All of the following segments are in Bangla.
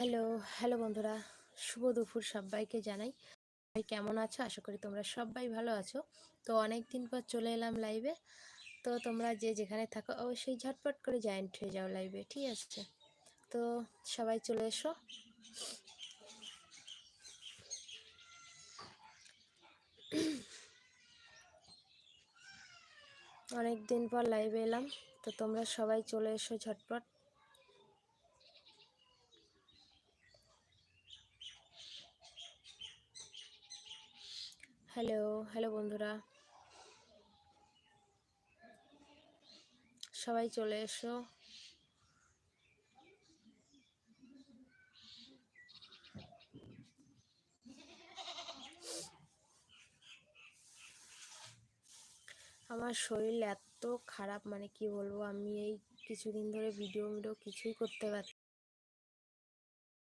হ্যালো হ্যালো বন্ধুরা। শুভ দুপুর সবাইকে জানাই। সবাই কেমন আছো? আশা করি তোমরা সবাই ভালো আছো। তো অনেক দিন পর চলে এলাম লাইভে তো তোমরা যে যেখানে থাকো, অবশ্যই ঝটপট করে জয়েন্ট হয়ে যাও লাইভে ঠিক আছে? তো সবাই চলে এসো। অনেক দিন পর লাইভে এলাম। তো তোমরা সবাই চলে এসো ঝটপট। হ্যালো হ্যালো বন্ধুরা। সবাই চলে এসো। আমার শরীর এত খারাপ মানে কি বলব, আমি এই কিছুদিন ধরে ভিডিও ভিডিও কিছুই করতে পারছি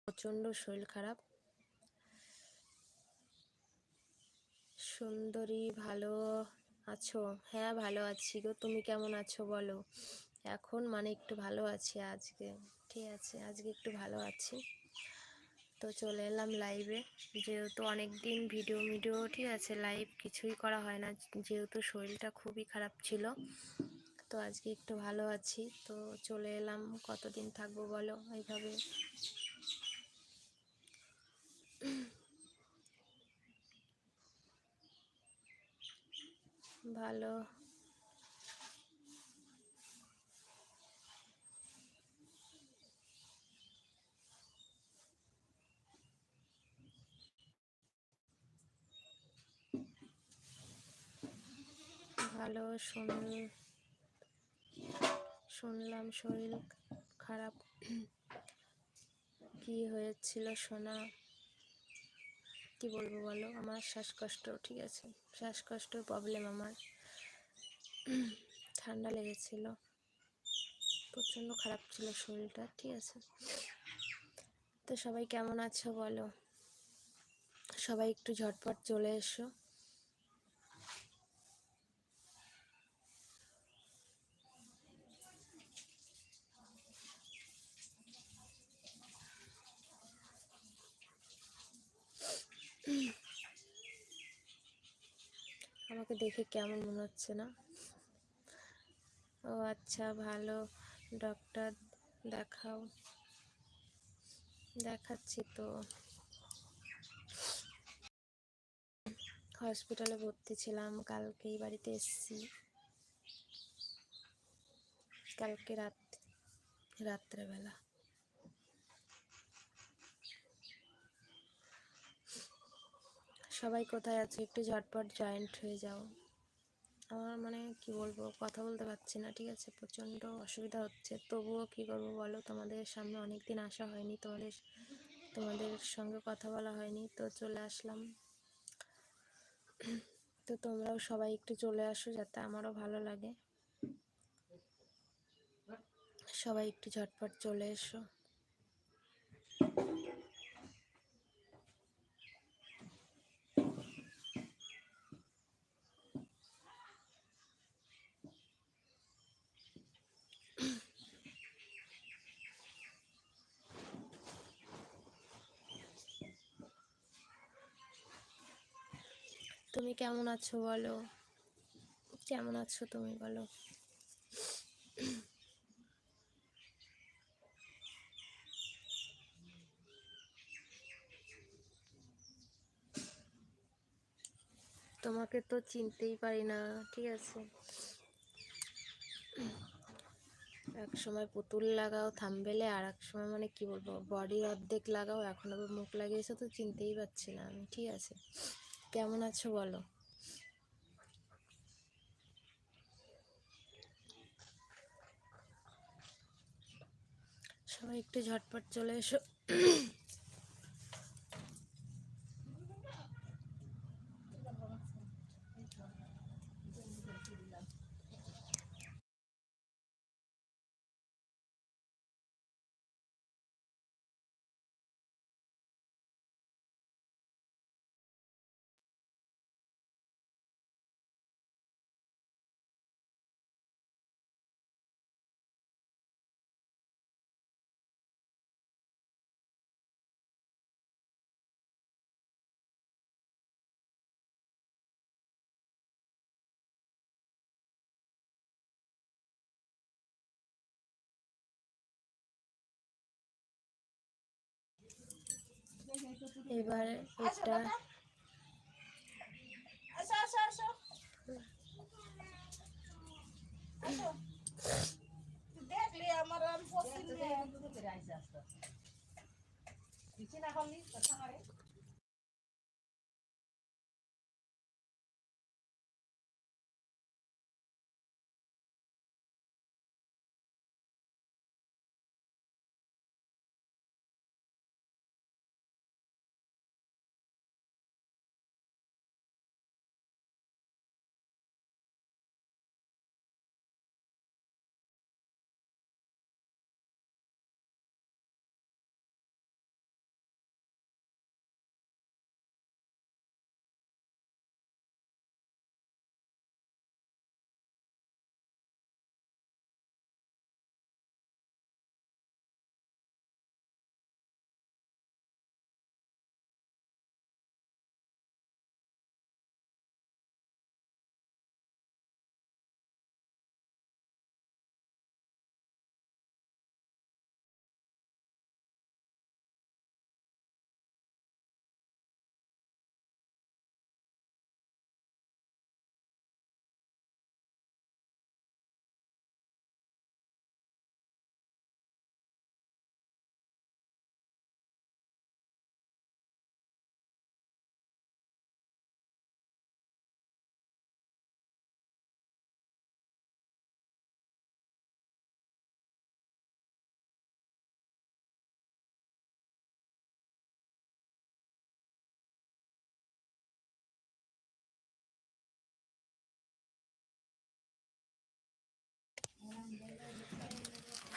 প্রচণ্ড শরীর খারাপ। সুন্দরী, ভালো আছো? হ্যাঁ ভালো আছি গো। তুমি কেমন আছো বলো? এখন মানে একটু ভালো আছি আজকে। ঠিক আছে, আজকে একটু ভালো আছি। তো চলে এলাম লাইভে যেহেতু অনেক দিন ভিডিও ভিডিও ঠিক আছে লাইভ কিছুই করা হয় না। যেহেতু শরীরটা খুবই খারাপ ছিল, তো আজকে একটু ভালো আছি। তো চলে এলাম। কতদিন থাকব বলো, এইভাবে? ভালো। ভালো শুন শুনলাম শরীর খারাপ। কি হয়েছিল শোনা কি বলব বলো? আমার শ্বাসকষ্ট ঠিক আছে? শ্বাসকষ্ট প্রবলেম আমার। ঠান্ডা লেগেছিল। প্রচণ্ড খারাপ ছিল শরীরটা, ঠিক আছে? তো সবাই কেমন আছো বলো? সবাই একটু ঝটপট চলে এসো আমাকে দেখে কেমন মনে হচ্ছে না? ও আচ্ছা ভালো। ডক্টর দেখাও। দেখাচ্ছি তো। হসপিটালে ভর্তি ছিলাম, কালকেই বাড়িতে এসেছি। কালকে রাত, রাত্রেবেলা। সবাই কোথায় আছে? একটু ঝটপট জয়েন্ট হয়ে যাও। আমার মানে কি বলব, কথা বলতে পারছি না, ঠিক আছে? প্রচণ্ড অসুবিধা হচ্ছে। তবুও কি করব বলো? তোমাদের সামনে অনেক দিন আসা হয়নি, তোমাদের তোমাদের সঙ্গে কথা বলা হয়নি, তো চলে আসলাম। তো তোমরাও সবাই একটু চলে আসো যাতে আমারও ভালো লাগে। সবাই একটু ঝটপট চলে এসো। তুমি কেমন আছো বলো? কেমন আছো তুমি বলো? তোমাকে তো চিনতেই পারি না, ঠিক আছে? এক সময় পুতুল লাগাও থামবেলে, আর এক সময় মানে কি বলব বডির অর্ধেক লাগাও, এখন আবার মুখ লাগিয়েছো তো চিনতেই পারছি না আমি, ঠিক আছে? কেমন আছো বলো? সবাই একটু ঝটপট চলে এসো। এবার এটা দেখলি আমার আমি পছন্দ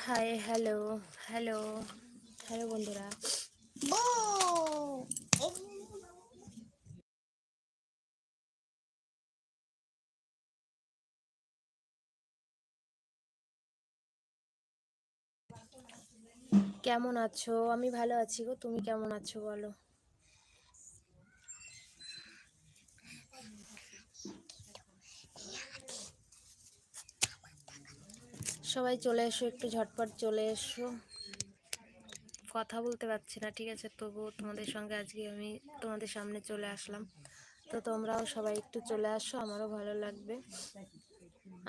হাই হ্যালো হ্যালো। হ্যালো বন্ধুরা। কেমন আছো? আমি ভালো আছি গো তুমি কেমন আছো বলো? সবাই চলে এসো, একটু ঝটপট চলে এসো। কথা বলতে পারছি না, ঠিক আছে? তবুও তোমাদের সঙ্গে আজকে আমি তোমাদের সামনে চলে আসলাম। তো তোমরাও সবাই একটু চলে আসো, আমারও ভালো লাগবে।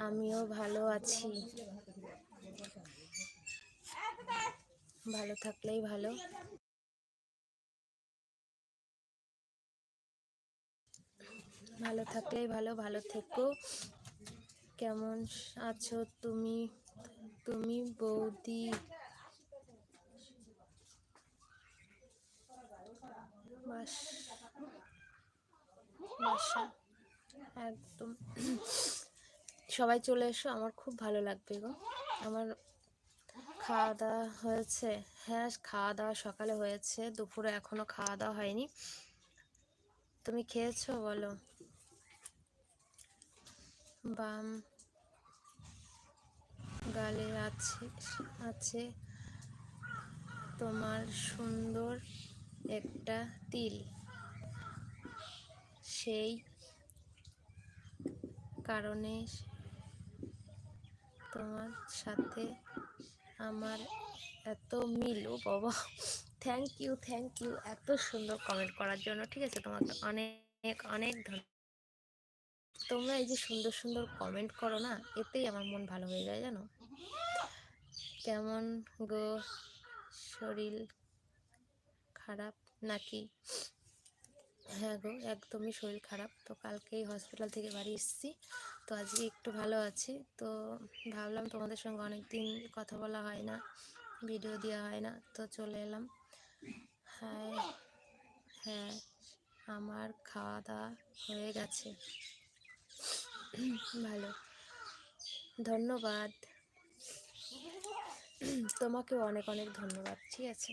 আমিও ভালো আছি। ভালো থাকলেই ভালো। ভালো থাকলেই ভালো ভালো থেকো। কেমন আছো তুমি? তুমি বৌদি। একদম। সবাই চলে এসো, আমার খুব ভালো লাগবে গো। আমার খাওয়া দাওয়া হয়েছে। হ্যাঁ খাওয়া দাওয়া সকালে হয়েছে, দুপুরে এখনও খাওয়া দাওয়া হয়নি। তুমি খেয়েছো বলো? বাম গালে আছে আছে তোমার সুন্দর একটা তিল। সেই কারণে তোমার সাথে আমার এত মিল, ও বাবা। থ্যাংক ইউ থ্যাংক ইউ এত সুন্দর কমেন্ট করার জন্য। ঠিক আছে, তোমাকে অনেক অনেক ধন্যবাদ। তোমরা এই যে সুন্দর সুন্দর কমেন্ট করো না, এতেই আমার মন ভালো হয়ে যায় জানো? কেমন গো শরীর? খারাপ নাকি? হ্যাঁ গো, একদমই শরীর খারাপ। তো কালকেই হসপিটাল থেকে বাড়ি এসেছি, তো আজকে একটু ভালো আছি। তো ভাবলাম তোমাদের সঙ্গে অনেক দিন কথা বলা হয় না ভিডিও দেওয়া হয় না, তো চলে এলাম। হ্যাঁ হ্যাঁ আমার খাওয়া দাওয়া হয়ে গেছে। ভালো। ধন্যবাদ। তোমাকেও অনেক অনেক ধন্যবাদ ঠিক আছে?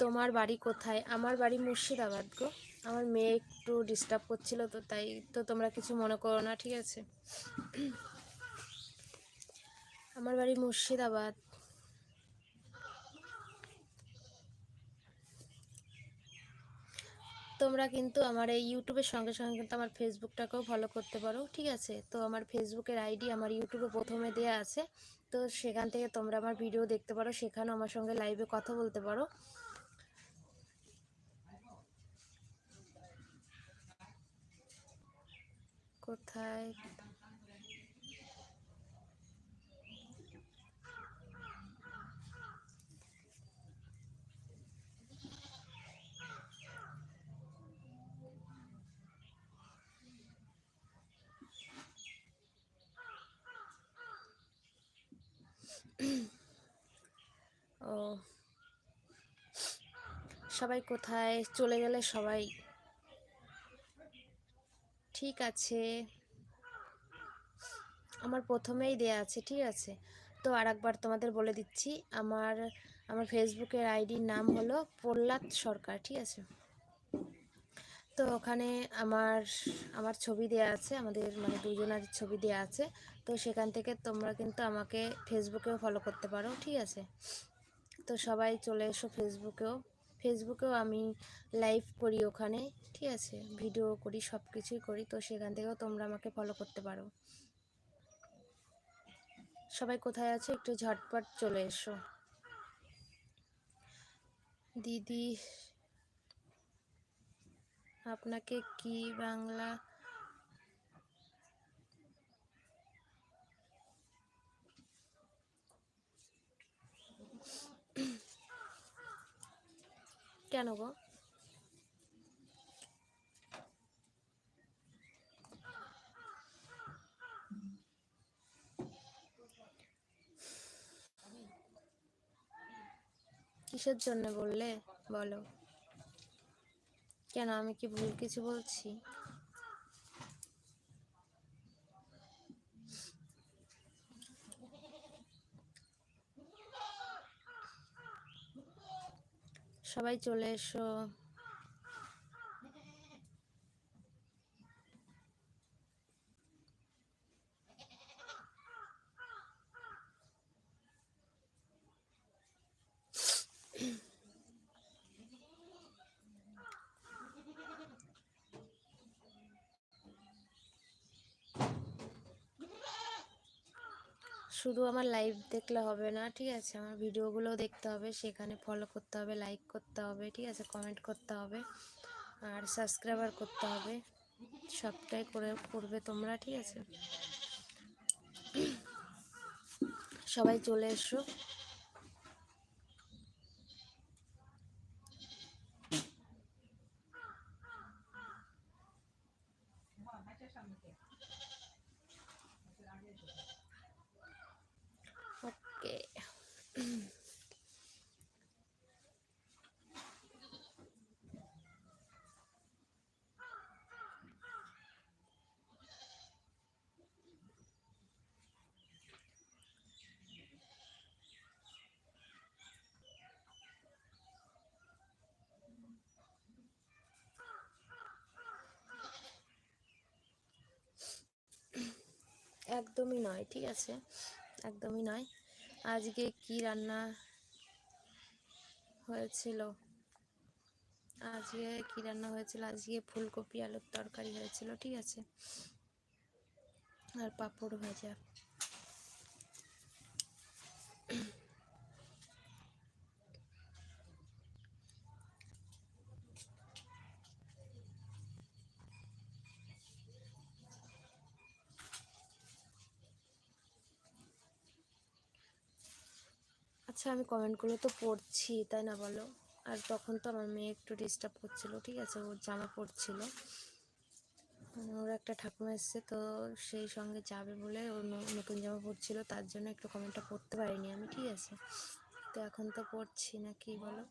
তোমার বাড়ি কোথায়? আমার বাড়ি মুর্শিদাবাদ গো। আমার মেয়ে একটু ডিস্টার্ব করছিল তো, তাই তো তোমরা কিছু মনে করো না, ঠিক আছে? আমার বাড়ি মুর্শিদাবাদ। তোমরা কিন্তু আমার এই ইউটিউবের সঙ্গে সঙ্গে কিন্তু আমার ফেসবুকটাকেও ফলো করতে পারো, ঠিক আছে? তো আমার ফেসবুকের আইডি আমার ইউটিউবে প্রথমে দেওয়া আছে। তো সেখান থেকে তোমরা আমার ভিডিও দেখতে পারো, সেখানেও আমার সঙ্গে লাইভে কথা বলতে পারো। কোথায়? ও। সবাই কোথায়? চলে গেলে সবাই ঠিক আছে। আমার প্রথমেই দেয়া আছে, ঠিক আছে? তো আর একবার তোমাদের বলে দিচ্ছি, আমার আমার ফেসবুকের আইডির নাম হলো প্রহ্লাদ সরকার, ঠিক আছে? তো ওখানে আমার আমার ছবি দেয়া আছে, আমাদের মানে দুজনের ছবি দেয়া আছে, তো সেখান থেকে তোমরা কিন্তু আমাকে ফেসবুকেও ফলো করতে পারো, ঠিক আছে? তো সবাই চলে এসো ফেসবুকেও। ফেসবুকেও আমি লাইভ করি ওখানে, ঠিক আছে? ভিডিও করি সব কিছুই করি, তো সেখান থেকেও তোমরা আমাকে ফলো করতে পারো। সবাই কোথায় আছো? একটু ঝটপট চলে এসো। দিদি, আপনাকে কি বাংলা কেন গো? কিসের জন্য বললে? বলো। কেন আমি কি ভুল কিছু বলছি? সবাই চলে এসো। শুধু আমার লাইভ দেখলে হবে না, ঠিক আছে? আমার ভিডিওগুলো দেখতে হবে, সেখানে ফলো করতে হবে লাইক করতে হবে, ঠিক আছে? কমেন্ট করতে হবে, আর সাবস্ক্রাইবার করতে হবে, সবটাই করে করবে তোমরা, ঠিক আছে? সবাই চলে এসো। একদমই নয় ঠিক আছে? একদমই নয়। আজকে কি রান্না হয়েছিল? আজকে কি রান্না হয়েছিল? আজকে ফুলকপি, আলুর তরকারি হয়েছিল, ঠিক আছে? আর পাঁপড় ভাজা। আচ্ছা আমি কমেন্টগুলো তো পড়ছি, তাই না বলো? আর তখন তো আমার মেয়ে একটু ডিস্টার্ব করছিল, ঠিক আছে? ওর জামা পড়ছিল ওর একটা ঠাকুমা এসছে, তো সেই সঙ্গে যাবে বলে ওর নতুন জামা পড়ছিল তার জন্য একটু কমেন্টটা পড়তে পারিনি আমি, ঠিক আছে? তো এখন তো পড়ছি না, কি বলো?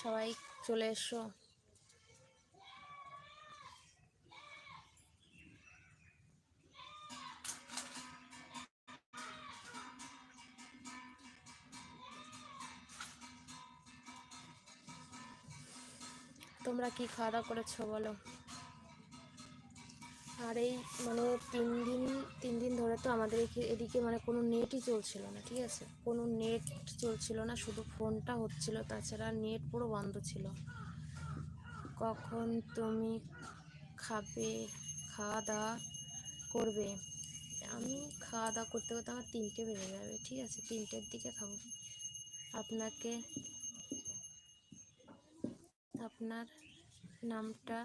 সবাই চলে এসো। তোমরা কি খাওয়া দাওয়া করেছ বলো? আর এই মানে তিন দিন তিন দিন ধরে তো আমাদের এদিকে মানে কোনো নেটই চলছিল না, ঠিক আছে? কোনো নেট চলছিল না, শুধু ফোনটা হচ্ছিল, তাছাড়া নেট পুরো বন্ধ ছিল। কখন তুমি খাবে, খাওয়া দাওয়া করবে? আমি খাওয়া দাওয়া করতে করতে আমার তিনটে বেজে যাবে, ঠিক আছে? তিনটের দিকে খাব। আপনাকে, আপনার নামটা।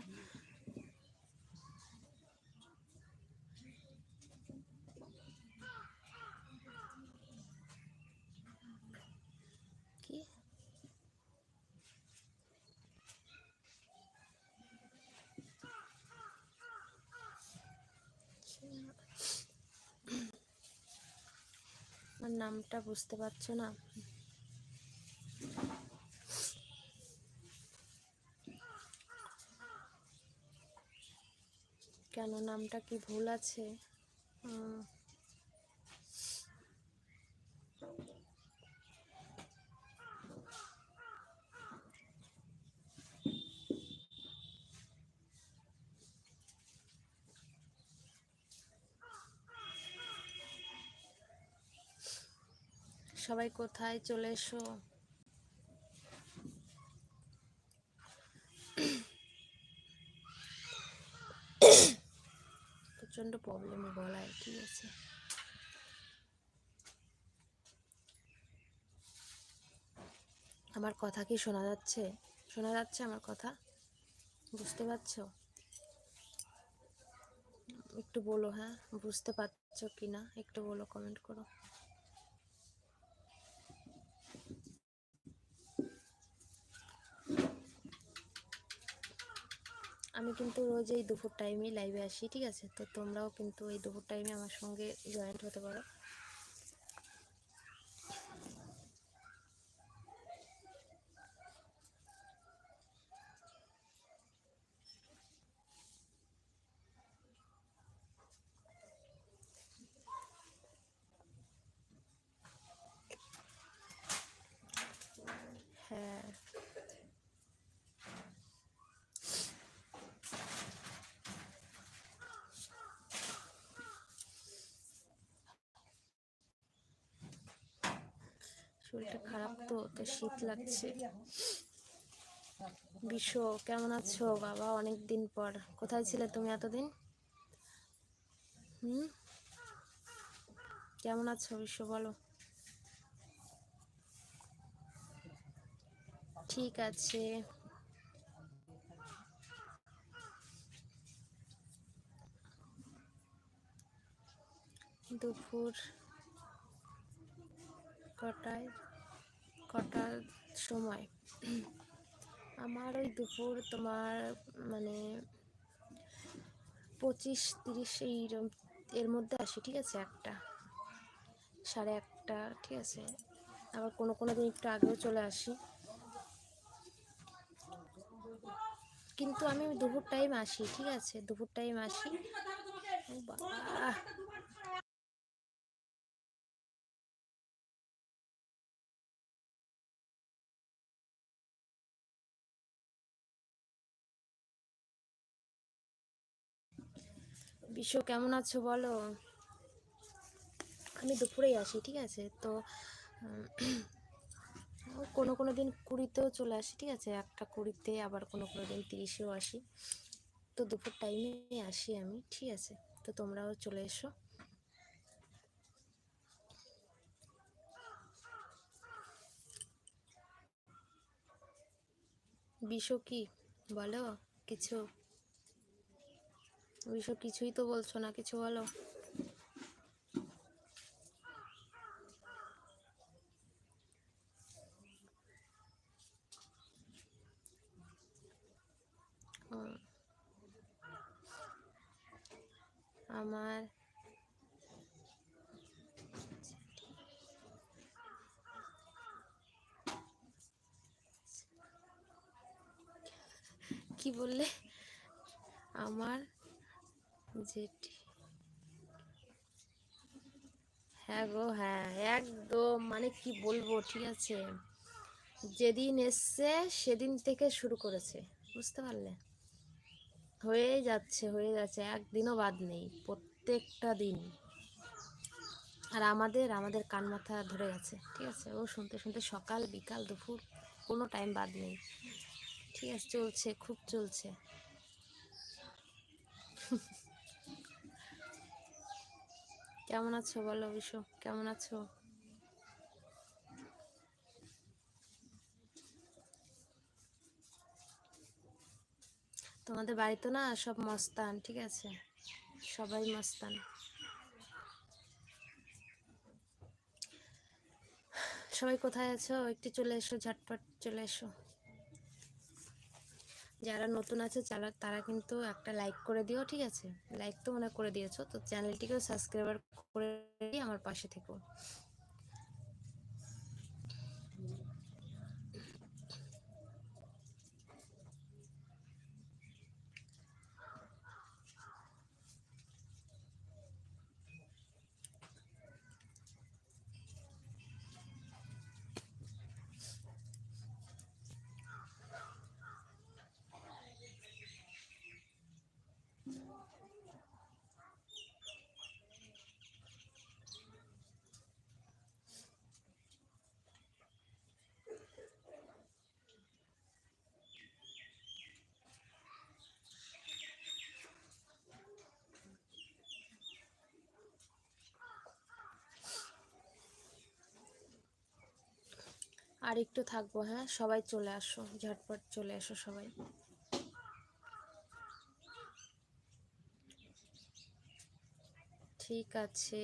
আমার নামটা বুঝতে পারছ না? কেন নামটা কি ভুল আছে? সবাই কোথায়? চলে এসো। প্রচণ্ড প্রবলেমে গলায় ঠিক আছে? আমার কথা কি শোনা যাচ্ছে? শোনা যাচ্ছে আমার কথা? বুঝতে পারছ? একটু বলো হ্যাঁ? বুঝতে পারছ কি না একটু বলো কমেন্ট করো। আমি কিন্তু রোজ এই দুপুর টাইমেই লাইভে আসি, ঠিক আছে? তো তোমরাও কিন্তু এই দুপুর টাইমে আমার সঙ্গে জয়েন্ট হতে পারো হ্যাঁ শরীরটা খারাপ তো তো শীত লাগছে। বিশ্ব, কেমন আছো? বাবা অনেক দিন পর। কোথায় ছিলে তুমি এতদিন? হুম? কেমন আছো বিশ্ব, বলো। ঠিক আছে। দুপুর কটায়? কটার সময়? আমার ওই দুপুর তোমার মানে পঁচিশ তিরিশ এই এর মধ্যে আসি, ঠিক আছে, একটা। সাড়ে একটা, ঠিক আছে। আবার কোনো কোনো দিন একটু আগেও চলে আসি। কিন্তু আমি দুপুর টাইম আসি, ঠিক আছে, দুপুর টাইম আসি। বাবা! বিশ্ব কেমন আছো বলো? আমি দুপুরেই আসি, ঠিক আছে? তো কোনো কোনো দিন কুড়িতেও চলে আসি, ঠিক আছে? একটা কুড়িতে, আবার কোনো কোনো দিন তিরিশেও আসি। তো দুপুর টাইমে আসি আমি, ঠিক আছে? তো তোমরাও চলে এসো। বিশু কি? বলো, কিছু? বিশু কিছুই তো বলছো না কিছু বলো। আমার কি বললে আমার জেঠি। হ্যাঁ গো হ্যাঁ একদম মানে কি বলব, ঠিক আছে। যেদিন এসছে, সেদিন থেকে শুরু করেছে, বুঝতে পারলে? হয়েই যাচ্ছে হয়ে যাচ্ছে, একদিনও বাদ নেই, প্রত্যেকটা দিন। আর আমাদের আমাদের কান মাথা ধরে গেছে, ঠিক আছে? ও শুনতে শুনতে সকাল, বিকাল, দুপুর, কোনো টাইম বাদ নেই। ঠিক আছে, চলছে, খুব চলছে। কেমন আছো বলো বিশু কেমন আছো? তোমাদের বাড়িতে না সব মস্তান, ঠিক আছে? সবাই মস্তান। সবাই কোথায় আছো? একটু চলে এসো, ঝটপট চলে এসো। যারা নতুন আছে, যারা, তারা কিন্তু একটা লাইক করে দিও, ঠিক আছে? লাইক তো মনে করে দিয়েছ, তো চ্যানেলটিকেও সাবস্ক্রাইবার করে আমার পাশে থেকো। আর একটু থাকব হ্যাঁ? সবাই চলে আসো ঝটপট চলে আসো সবাই। ঠিক আছে।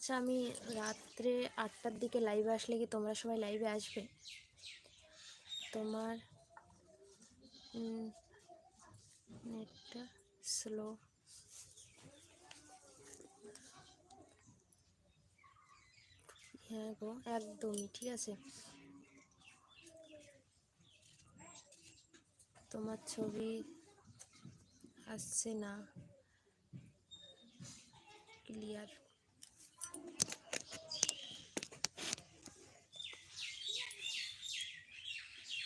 আচ্ছা আমি রাত্রে আটটার দিকে লাইভে আসলে কি তোমরা সবাই লাইভে আসবে? তোমার নেটটা স্লো হ্যাঁ গো, একদমই, ঠিক আছে। তোমার ছবি আসছে না? ক্লিয়ার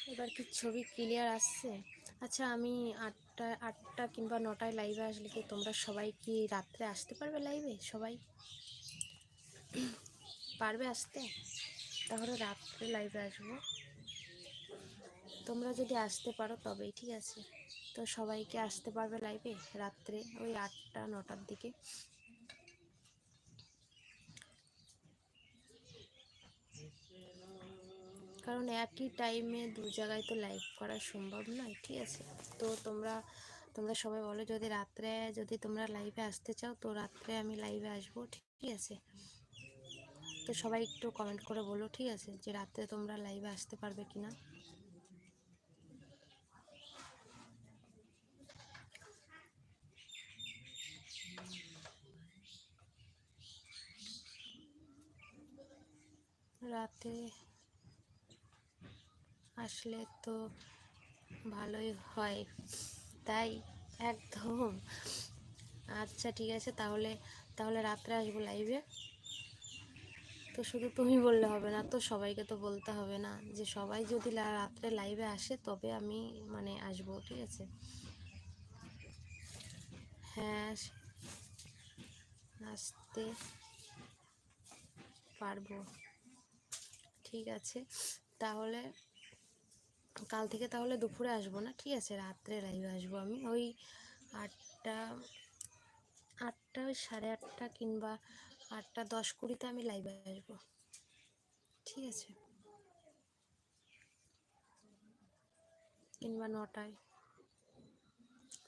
এবার কি ছবি ক্লিয়ার আসছে? আচ্ছা আমি আটটা আটটা কিংবা নটায় লাইভে আসলে কি তোমরা সবাই কি রাত্রে আসতে পারবে লাইভে সবাই? পারবে আসতে? তাহলে রাত্রে লাইভে আসব। তোমরা যদি আসতে পারো তবেই, ঠিক আছে? তো সবাইকে আসতে পারবে লাইভে রাত্রে, ওই আটটা, নটার দিকে। কারণ একই টাইমে দু জায়গায় তো লাইভ করা সম্ভব নয়, ঠিক আছে? তো তোমরা তোমরা সবাই বলো যদি রাত্রে, যদি তোমরা লাইভে আসতে চাও, তো রাত্রে আমি লাইভে আসব, ঠিক আছে? তো সবাই একটু কমেন্ট করে বলো, ঠিক আছে, যে রাত্রে তোমরা লাইভে আসতে পারবে কি না রাতে আসলে তো ভালোই হয়। তাই একদম। আচ্ছা ঠিক আছে, তাহলে তাহলে রাত্রে আসব লাইভে তো শুধু তুমি বললে হবে না, তো সবাইকে তো বলতে হবে না যে সবাই যদি রাত্রে লাইভে আসে, তবে আমি মানে আসব, ঠিক আছে? হ্যাঁ আসতে পারব। ঠিক আছে, তাহলে কাল থেকে তাহলে দুপুরে আসব না? ঠিক আছে, রাত্রে লাইভে আসব আমি। ওই আটটা আটটা ওই সাড়ে আটটা কিংবা আটটা দশ কুড়িতে আমি লাইভে আসব। ঠিক আছে? কিংবা নটায়।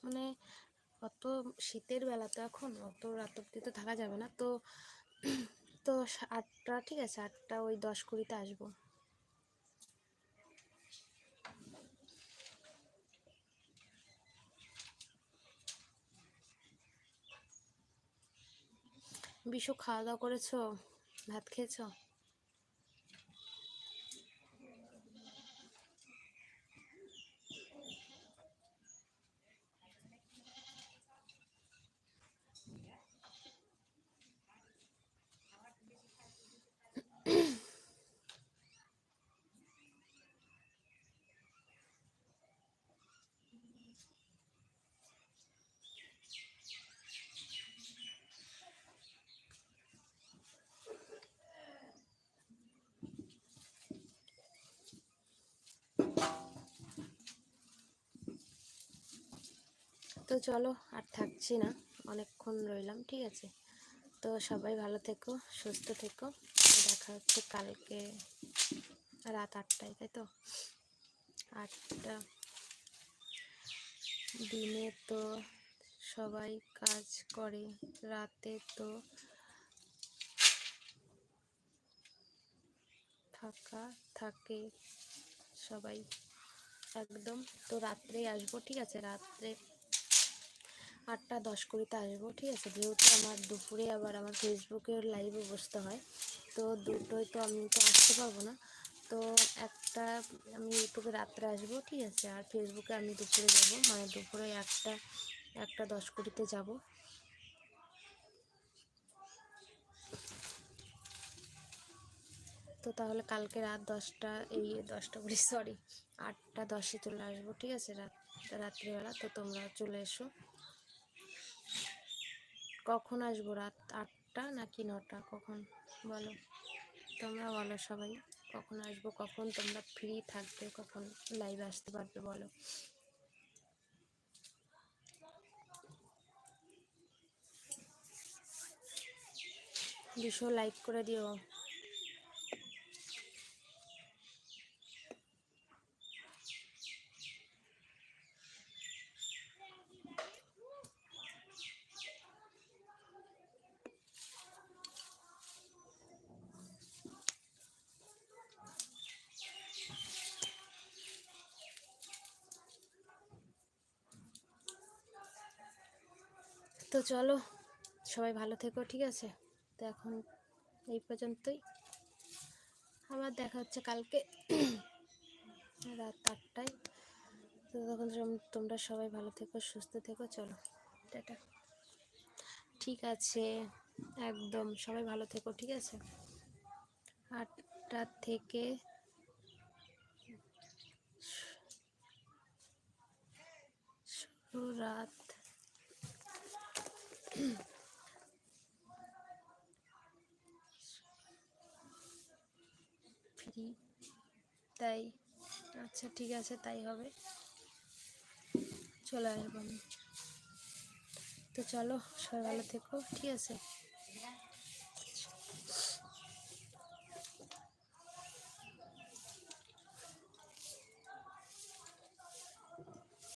মানে অত শীতের বেলা তো এখন, অত রাত অব্দি তো থাকা যাবে না। তো তো আটটা, ঠিক আছে, আটটা ওই দশ কুড়িতে আসব। বিশু খাওয়া দাওয়া করেছ? ভাত খেয়েছো? তো চলো, আর থাকছি না, অনেকক্ষণ রইলাম, ঠিক আছে? তো সবাই ভালো থেকো, সুস্থ থেকো, দেখা হচ্ছে কালকে রাত আটটায়, তাই তো? আটটা দিনে তো সবাই কাজ করে, রাতে তো ফাঁকা থাকে সবাই। একদম, তো রাত্রেই আসব, ঠিক আছে? রাত্রে আটটা দশ কুড়িতে আসব, ঠিক আছে? যেহেতু আমার দুপুরে আবার আমার ফেসবুকের লাইভে বসতে হয়, তো দুটোই তো আমি তো আসতে পারব না। তো একটা আমি ইউটিউবে রাত্রে আসব, ঠিক আছে? আর ফেসবুকে আমি দুপুরে যাব মানে দুপুরে একটা একটা দশ কুড়িতে যাব। তো তাহলে কালকে রাত দশটা, এই দশটা বলি সরি আটটা দশে চলে আসব, ঠিক আছে? রাত, রাত্রিবেলা, তো তোমরা চলে এসো। কখন আসব? রাত আটটা নাকি নটা? কখন? বলো। তোমরা বলো সবাই, কখন আসব? কখন তোমরা ফ্রি থাকবে? কখন লাইভ আসতে পারবে? বলো। দুশো লাইক করে দিও তো চলো, সবাই ভালো থেকো, ঠিক আছে? তো এখন এই পর্যন্তই। আবার দেখা হচ্ছে কালকে রাত আটটায়। তো তখন তোমরা সবাই ভালো থেকো, সুস্থ থেকো, চলো, টাটা। ঠিক আছে, একদম, সবাই ভালো থেকো, ঠিক আছে? আটটা থেকে রাত ফ্রি। তাই? আচ্ছা ঠিক আছে, তাই হবে। চলে আসব আমি। তো চলো, সবাই ভালো থেকো, ঠিক আছে?